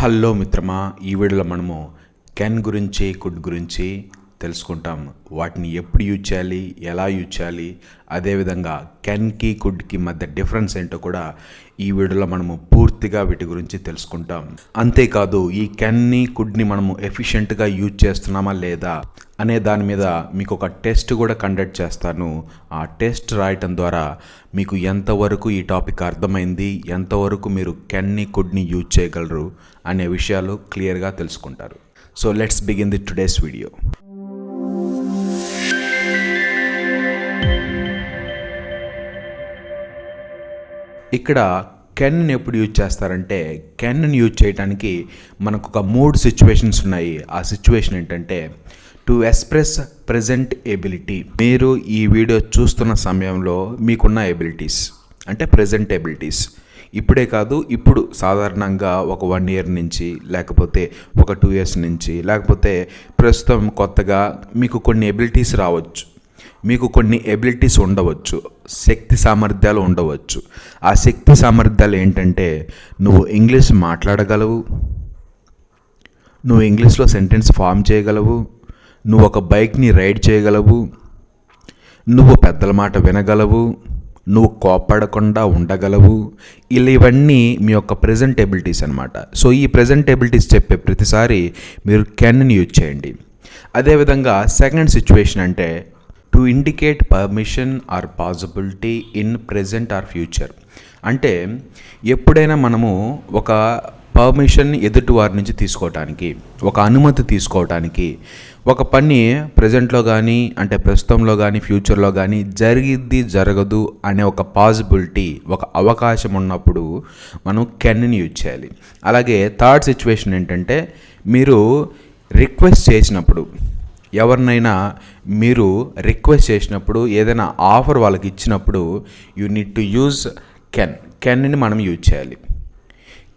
Hello మిత్రమా ఈ వీడియోలో మనము కెన్ గురించి కుడ్ గురించి తెలుసుకుంటాం. వాటిని ఎప్పుడు యూజ్ చేయాలి? ఎలా యూజ్ చేయాలి? అదేవిధంగా కెన్కి కుడ్కి మధ్య డిఫరెన్స్ ఏంటో కూడా ఈ వీడియోలో మనము పూర్తిగా వీటి గురించి తెలుసుకుంటాం. అంతేకాదు ఈ కెన్ని కుడ్ని మనము ఎఫిషియెంట్గా యూజ్ చేస్తున్నామా లేదా అనే దాని మీద మీకు ఒక టెస్ట్ కూడా కండక్ట్ చేస్తాను. ఆ టెస్ట్ రాయటం ద్వారా మీకు ఎంతవరకు ఈ టాపిక్ అర్థమైంది? ఎంతవరకు మీరు కెన్ని కుడ్ని యూజ్ చేయగలరు? అనే విషయాలు క్లియర్గా తెలుసుకుంటారు. So let's begin the today's video ఇక్కడ కెన్ని ఎప్పుడు యూజ్ చేస్తారంటే కెన్ని యూజ్ చేయడానికి మనకు ఒక మూడు సిచ్యువేషన్స్ ఉన్నాయి. ఆ సిచ్యువేషన్ ఏంటంటే టు ఎక్స్ప్రెస్ ప్రజెంట్ ఎబిలిటీ మీరు ఈ వీడియో చూస్తున్న సమయంలో మీకున్న ఎబిలిటీస్ అంటే ప్రజెంట్ ఎబిలిటీస్ ఇప్పుడే కాదు ఇప్పుడు సాధారణంగా ఒక వన్ ఇయర్ నుంచి లేకపోతే ఒక టూ ఇయర్స్ నుంచి లేకపోతే ప్రస్తుతం కొత్తగా మీకు కొన్ని ఎబిలిటీస్ రావచ్చు. మీకు కొన్ని ఎబిలిటీస్ ఉండవచ్చు శక్తి సామర్థ్యాలు ఉండవచ్చు. ఆ శక్తి సామర్థ్యాలు ఏంటంటే నువ్వు ఇంగ్లీష్ మాట్లాడగలవు నువ్వు ఇంగ్లీష్లో సెంటెన్స్ ఫామ్ చేయగలవు నువ్వు ఒక బైక్ని రైడ్ చేయగలవు నువ్వు పెద్దల మాట వినగలవు నువ్వు కోపడకుండా ఉండగలవు. ఇలా ఇవన్నీ మీ యొక్క ప్రజెంట్ ఎబిలిటీస్ అనమాట సో ఈ ప్రజెంట్ ఎబిలిటీస్ చెప్పే ప్రతిసారి మీరు కెన్ని యూజ్ చేయండి. అదేవిధంగా సెకండ్ సిచ్యువేషన్ అంటే to indicate permission or possibility in present or future అంటే ఎప్పుడైనా మనము ఒక పర్మిషన్ ఎదుటి వారి నుంచి తీసుకోవటానికి ఒక అనుమతి తీసుకోవటానికి ఒక పని ప్రజెంట్లో కానీ అంటే ప్రస్తుతంలో కానీ ఫ్యూచర్లో కానీ జరిగిద్ది జరగదు అనే ఒక పాసిబిలిటీ ఒక అవకాశం ఉన్నప్పుడు మనం కెన్ని యూజ్ చేయాలి. అలాగే థర్డ్ సిచ్యువేషన్ ఏంటంటే మీరు రిక్వెస్ట్ చేసినప్పుడు ఎవరినైనా మీరు రిక్వెస్ట్ చేసినప్పుడు ఏదైనా ఆఫర్ వాళ్ళకి ఇచ్చినప్పుడు you need to use can. Kenni మనం యూజ్ చేయాలి.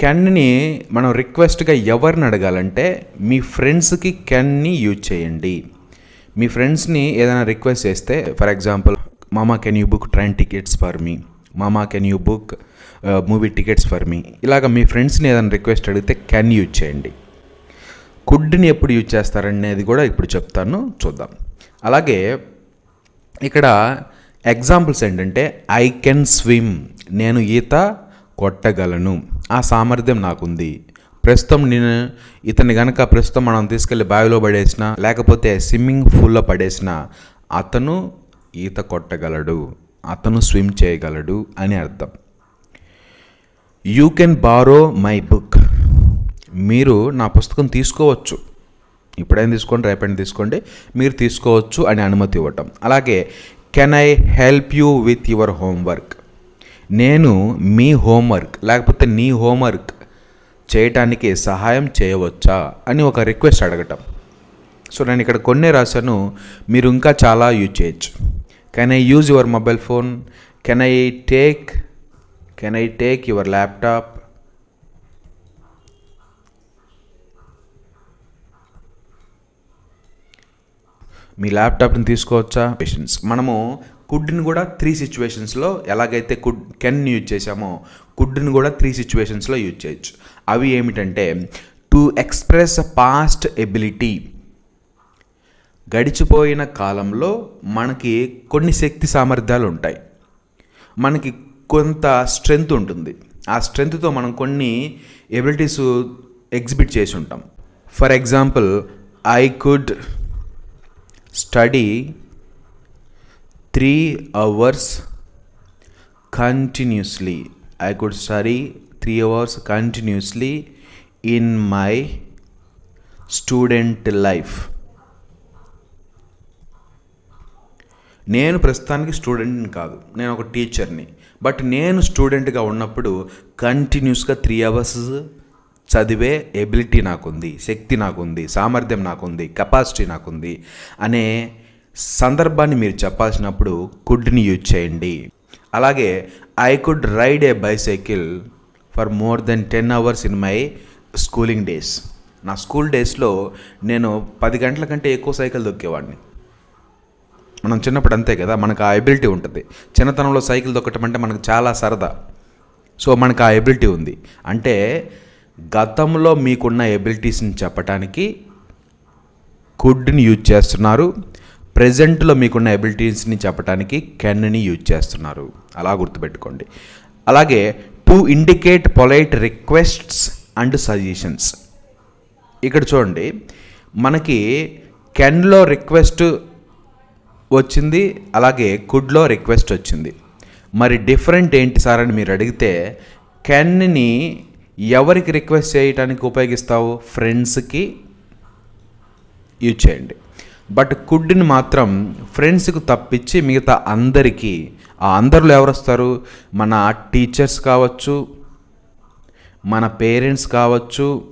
కెన్ని మనం రిక్వెస్ట్గా ఎవరిని అడగాలంటే మీ ఫ్రెండ్స్కి కెన్ని యూజ్ చేయండి. మీ ఫ్రెండ్స్ని ఏదైనా రిక్వెస్ట్ చేస్తే ఫర్ ఎగ్జాంపుల్ మామా can you book train tickets for me? మామా can you book movie tickets for me? ఇలాగ మీ ఫ్రెండ్స్ని ఏదైనా రిక్వెస్ట్ అడిగితే కెన్ యూజ్ చేయండి. కుడ్ని ఎప్పుడు యూజ్ చేస్తారనేది కూడా ఇప్పుడు చెప్తాను చూద్దాం. అలాగే ఇక్కడ ఎగ్జాంపుల్స్ ఏంటంటే ఐ కెన్ స్విమ్ నేను ఈత కొట్టగలను ఆ సామర్థ్యం నాకుంది. ప్రస్తుతం నేను ఇతన్ని గనక ప్రస్తుతం మనం తీసుకెళ్ళి బావిలో పడేసిన లేకపోతే స్విమ్మింగ్ పూల్లో పడేసిన అతను ఈత కొట్టగలడు అతను స్విమ్ చేయగలడు అని అర్థం. You can borrow my book. మీరు నా పుస్తకం తీసుకోవచ్చు. ఇప్పుడైనా తీసుకోండి రేపైనా తీసుకోండి మీరు తీసుకోవచ్చు అని అనుమతి ఇవ్వటం. అలాగే can I help you with your homework నేను మీ హోంవర్క్ లేకపోతే నీ హోంవర్క్ చేయటానికి సహాయం చేయవచ్చా అని ఒక రిక్వెస్ట్ అడగటం. సో నేను ఇక్కడ కొన్నే రాశాను మీరు ఇంకా చాలా యూజ్ చేయొచ్చు. Can I use your mobile phone can I take can I take your laptop మీ ల్యాప్టాప్ని తీసుకోవచ్చా? పేషెన్స్ మనము కుడ్ని కూడా త్రీ సిచ్యువేషన్స్లో ఎలాగైతే కుడ్ కెన్ యూజ్ చేసామో కుడ్ని కూడా త్రీ సిచ్యువేషన్స్లో యూజ్ చేయొచ్చు. అవి ఏమిటంటే టు ఎక్స్ప్రెస్ పాస్ట్ ఎబిలిటీ గడిచిపోయిన కాలంలో మనకి కొన్ని శక్తి సామర్థ్యాలు ఉంటాయి. మనకి కొంత స్ట్రెంగ్త్ ఉంటుంది. ఆ స్ట్రెంగ్త్తో మనం కొన్ని ఎబిలిటీస్ ఎగ్జిబిట్ చేసి ఉంటాం. For example I could study three hours continuously I could study three hours continuously in my student life నేను ప్రస్తుతానికి స్టూడెంట్ని కాదు. నేను ఒక టీచర్ని బట్ నేను స్టూడెంట్గా ఉన్నప్పుడు కంటిన్యూస్గా త్రీ అవర్స్ చదివే ఎబిలిటీ నాకుంది శక్తి నాకుంది సామర్థ్యం నాకుంది కెపాసిటీ నాకుంది అనే సందర్భాన్ని మీరు చెప్పాల్సినప్పుడు కుడ్ని యూజ్ చేయండి. అలాగే I could ride a bicycle for more than ten hours in my schooling days నా స్కూల్ డేస్లో నేను పది గంటల కంటే ఎక్కువ సైకిల్ దొక్కేవాడిని. మనం చిన్నప్పుడు అంతే కదా మనకు ఆ ఎబిలిటీ ఉంటుంది. చిన్నతనంలో సైకిల్ దొక్కటం అంటే మనకు చాలా సరదా. సో మనకు ఆ ఎబిలిటీ ఉంది. అంటే గతంలో మీకున్న ఎబిలిటీస్ని చెప్పడానికి కుడ్ని యూజ్ చేస్తున్నారు. ప్రజెంట్లో మీకున్న ఎబిలిటీస్ని చెప్పడానికి కెన్ని యూజ్ చేస్తున్నారు. అలా గుర్తుపెట్టుకోండి. అలాగే to indicate polite requests and suggestions. ఇక్కడ చూడండి. మనకి కెన్లో రిక్వెస్ట్ వచ్చింది అలాగే కుడ్లో రిక్వెస్ట్ వచ్చింది. మరి డిఫరెంట్ ఏంటి సార్ అని మీరు అడిగితే కెన్ని ఎవరికి రిక్వెస్ట్ చేయటానికి ఉపయోగిస్తావు? ఫ్రెండ్స్కి యూజ్ చేయండి. బట్ కుడ్ని మాత్రం ఫ్రెండ్స్కి తప్పించి మిగతా అందరికీ ఆ అందరిలో ఎవరు వస్తారు మన టీచర్స్ కావచ్చు మన పేరెంట్స్ కావచ్చు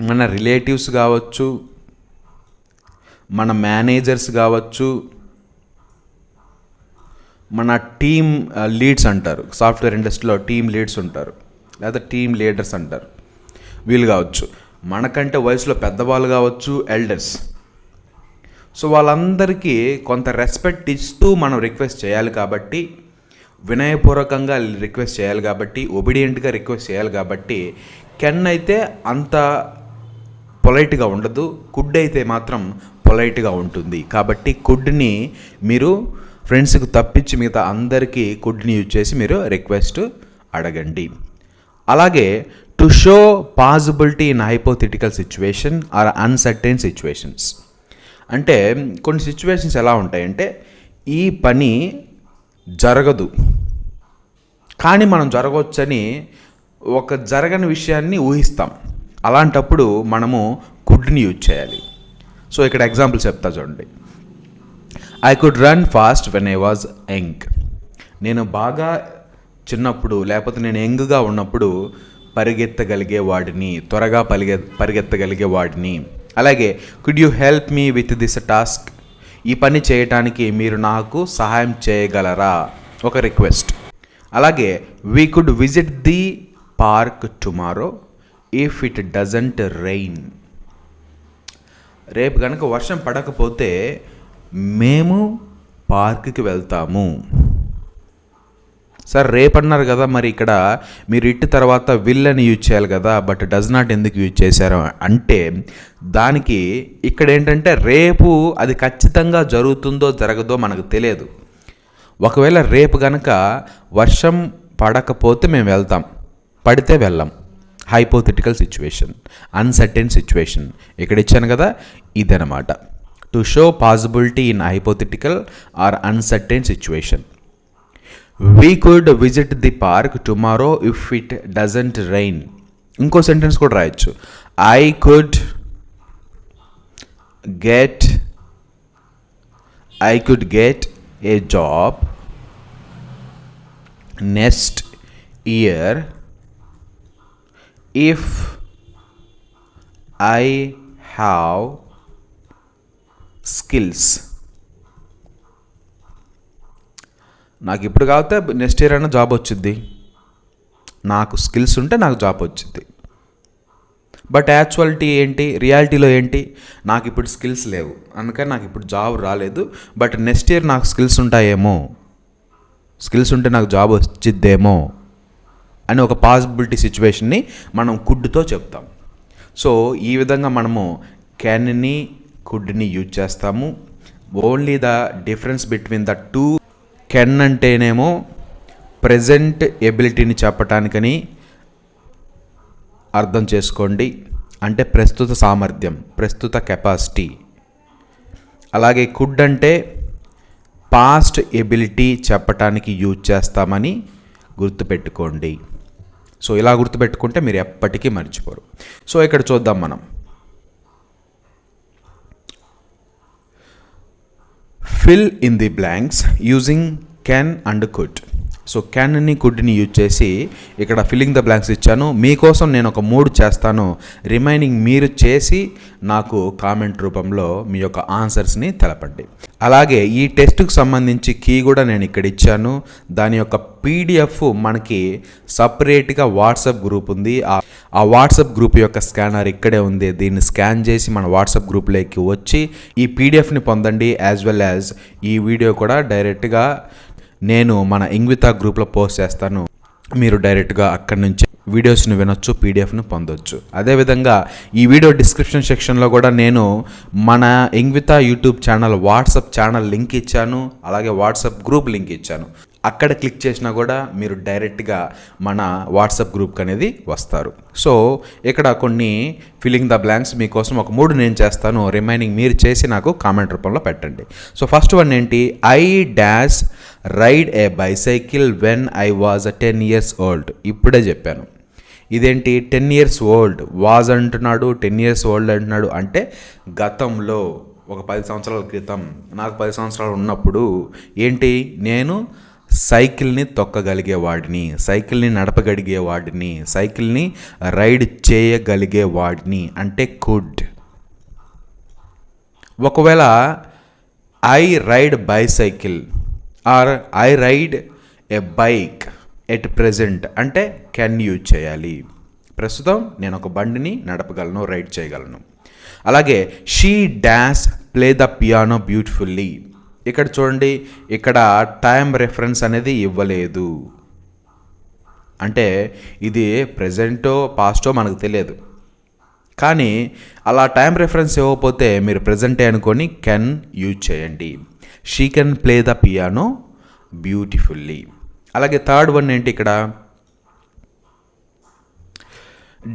మన రిలేటివ్స్ కావచ్చు మన మేనేజర్స్ కావచ్చు మన టీమ్ లీడ్స్ అంటారు. సాఫ్ట్వేర్ ఇండస్ట్రీలో టీమ్ లీడ్స్ ఉంటారు. లేదా టీమ్ లీడర్స్ అంటారు. వీళ్ళు కావచ్చు. మనకంటే వయసులో పెద్దవాళ్ళు కావచ్చు ఎల్డర్స్ సో వాళ్ళందరికీ కొంత రెస్పెక్ట్ ఇస్తూ మనం రిక్వెస్ట్ చేయాలి కాబట్టి వినయపూర్వకంగా రిక్వెస్ట్ చేయాలి కాబట్టి ఒబీడియంట్గా రిక్వెస్ట్ చేయాలి కాబట్టి కెన్ అయితే అంత పొలైట్గా ఉండదు కుడ్ అయితే మాత్రం పొలైట్గా ఉంటుంది. కాబట్టి కుడ్ని మీరు ఫ్రెండ్స్కి తప్పించి మిగతా అందరికీ కుడ్ని యూజ్ చేసి మీరు రిక్వెస్ట్ అడగండి. అలాగే to show possibility in hypothetical situation or uncertain situations అంటే కొన్ని సిచ్యువేషన్స్ ఎలా ఉంటాయంటే ఈ పని జరగదు. కానీ మనం జరగవచ్చని ఒక జరగని విషయాన్ని ఊహిస్తాం. అలాంటప్పుడు మనము కుడ్ని యూజ్ చేయాలి. సో ఇక్కడ ఎగ్జాంపుల్ చెప్తా చూడండి. I could run fast when I was young నేను బాగా చిన్నప్పుడు లేకపోతే నేను యంగ్గా ఉన్నప్పుడు పరిగెత్తగలిగే వాడిని త్వరగా పరిగె పరిగెత్తగలిగే వాడిని. అలాగే could you help me with this task ఈ పని చేయటానికి మీరు నాకు సహాయం చేయగలరా? ఒక రిక్వెస్ట్ అలాగే we could visit the park tomorrow if it doesn't rain రేపు కనుక వర్షం పడకపోతే మేము పార్క్కి వెళ్తాము. సార్ రేపు అన్నారు కదా మరి ఇక్కడ మీరు ఇట్టి తర్వాత విల్ అని యూజ్ చేయాలి కదా బట్ డస్ నాట్ ఎందుకు యూజ్ చేశారు అంటే దానికి ఇక్కడ ఏంటంటే రేపు అది ఖచ్చితంగా జరుగుతుందో జరగదో మనకు తెలియదు. ఒకవేళ రేపు కనుక వర్షం పడకపోతే మేము వెళ్తాం. పడితే వెళ్ళాం. హైపోథెటికల్ సిచ్యువేషన్ అన్సర్టెన్ సిచ్యువేషన్ ఇక్కడ ఇచ్చాను కదా ఇదనమాట to show possibility in hypothetical or uncertain situation we could visit the park tomorrow if it doesn't rain ఇంకో సెంటెన్స్ కూడా రాయొచ్చు. I could get I could get a job next year if I have skills నాకు ఇప్పుడు కాకపోతే next year అయినా job వచ్చింది నాకు skills ఉంటే నాకు జాబ్ వచ్చింది బట్ యాక్చువాలిటీ ఏంటి? రియాలిటీలో ఏంటి? నాకు ఇప్పుడు స్కిల్స్ లేవు. అందుకని నాకు ఇప్పుడు జాబ్ రాలేదు. బట్ నెక్స్ట్ ఇయర్ నాకు స్కిల్స్ ఉంటాయేమో. స్కిల్స్ ఉంటే నాకు జాబ్ వచ్చిద్దేమో అని ఒక పాసిబిలిటీ సిచ్యువేషన్ని మనం కుడ్తో చెప్తాం. సో ఈ విధంగా మనము క్యాన్ని కుడ్ని యూజ్ చేస్తాము. Only the difference between the two can అంటేనేమో ప్రజెంట్ ఎబిలిటీని చెప్పటానికని అర్థం చేసుకోండి. అంటే ప్రస్తుత సామర్థ్యం ప్రస్తుత కెపాసిటీ. అలాగే కుడ్ అంటే పాస్ట్ ఎబిలిటీ చెప్పటానికి యూజ్ చేస్తామని గుర్తుపెట్టుకోండి. సో ఇలా గుర్తుపెట్టుకుంటే మీరు ఎప్పటికీ మర్చిపోరు. సో ఇక్కడ చూద్దాం మనం. Fill in the blanks using can and could. So క్యాన్ని కుడ్ని యూజ్ చేసి ఇక్కడ ఫిల్లింగ్ ద బ్లాంక్స్ ఇచ్చాను. మీకోసం నేను ఒక మూడు చేస్తాను. రిమైనింగ్ మీరు చేసి నాకు కామెంట్ రూపంలో మీ యొక్క ఆన్సర్స్ని తెలపండి. అలాగే ఈ టెస్ట్కి సంబంధించి కీ కూడా నేను ఇక్కడ ఇచ్చాను. దాని యొక్క పీడిఎఫ్ మనకి సపరేట్గా వాట్సాప్ గ్రూప్ ఉంది. ఆ ఆ వాట్సాప్ గ్రూప్ యొక్క స్కానర్ ఇక్కడే ఉంది. దీన్ని స్కాన్ చేసి మన వాట్సాప్ గ్రూప్లోకి వచ్చి ఈ పీడిఎఫ్ని పొందండి యాజ్ వెల్ యాజ్ ఈ వీడియో కూడా డైరెక్ట్గా నేను మన ఇంగ్వితా గ్రూప్లో పోస్ట్ చేస్తాను. మీరు డైరెక్ట్గా అక్కడి నుంచి వీడియోస్ని వినొచ్చు పీడిఎఫ్ను పొందొచ్చు. అదేవిధంగా ఈ వీడియో డిస్క్రిప్షన్ సెక్షన్లో కూడా నేను మన ఇంగ్వితా YouTube channel WhatsApp channel link ఇచ్చాను అలాగే వాట్సాప్ గ్రూప్ లింక్ ఇచ్చాను. అక్కడ క్లిక్ చేసినా కూడా మీరు డైరెక్ట్గా మన వాట్సాప్ గ్రూప్కి అనేది వస్తారు. సో ఇక్కడ కొన్ని ఫిల్లింగ్ ద బ్లాంక్స్ మీకోసం ఒక మూడు నేను చేస్తాను. రిమైనింగ్ మీరు చేసి నాకు కామెంట్ రూపంలో పెట్టండి. సో ఫస్ట్ వన్ ఏంటి? I dash ride a bicycle when I was a ten years old. ఇప్పుడే చెప్పాను. ఇదేంటి? Ten years old. వాజ్ అంటున్నాడు టెన్ ఇయర్స్ ఓల్డ్ అంటున్నాడు అంటే గతంలో ఒక పది సంవత్సరాల క్రితం నాకు పది సంవత్సరాలు ఉన్నప్పుడు ఏంటి? నేను సైకిల్ని తొక్కగలిగేవాడిని సైకిల్ని నడపగలిగేవాడిని సైకిల్ని రైడ్ చేయగలిగేవాడిని అంటే కుడ్. ఒకవేళ I ride bicycle or I ride a bike at present అంటే కెన్ యూజ్ చేయాలి. ప్రస్తుతం నేను ఒక బండిని నడపగలను రైడ్ చేయగలను. అలాగే she dance play the piano beautifully. ఇక్కడ చూడండి ఇక్కడ టైం రెఫరెన్స్ అనేది ఇవ్వలేదు. అంటే ఇది ప్రజెంటో పాస్టో మనకు తెలియదు. కానీ అలా టైం రెఫరెన్స్ ఇవ్వకపోతే మీరు ప్రజెంటే అనుకొని కెన్ యూజ్ చేయండి. She can play the piano beautifully అలాగే థర్డ్ వన్ ఏంటి ఇక్కడ?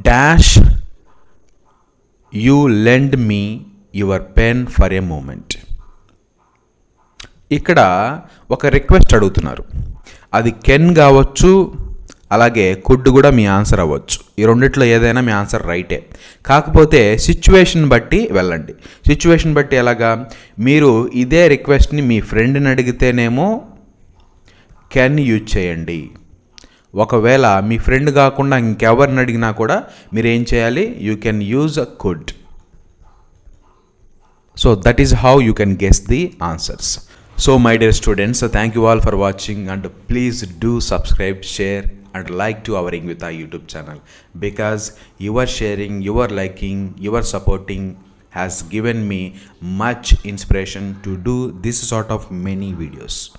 Dash you lend me your pen for a moment ఇక్కడ ఒక రిక్వెస్ట్ అడుగుతున్నారు. అది కెన్ కావచ్చు అలాగే కుడ్ కూడా మీ ఆన్సర్ అవ్వచ్చు. ఈ రెండిట్లో ఏదైనా మీ ఆన్సర్ రైటే కాకపోతే సిచ్యువేషన్ బట్టి వెళ్ళండి. సిచ్యువేషన్ బట్టి ఎలాగా? మీరు ఇదే రిక్వెస్ట్ని మీ ఫ్రెండ్ని అడిగితేనేమో కెన్ యూజ్ చేయండి. ఒకవేళ మీ ఫ్రెండ్ కాకుండా ఇంకెవరిని అడిగినా కూడా మీరు ఏం చేయాలి? You can use a could so that is how you can guess the answers So my dear students, so thank you all for watching and please do subscribe, share and like to our Ingvita YouTube channel because your sharing, your liking, your supporting has given me much inspiration to do this sort of many videos.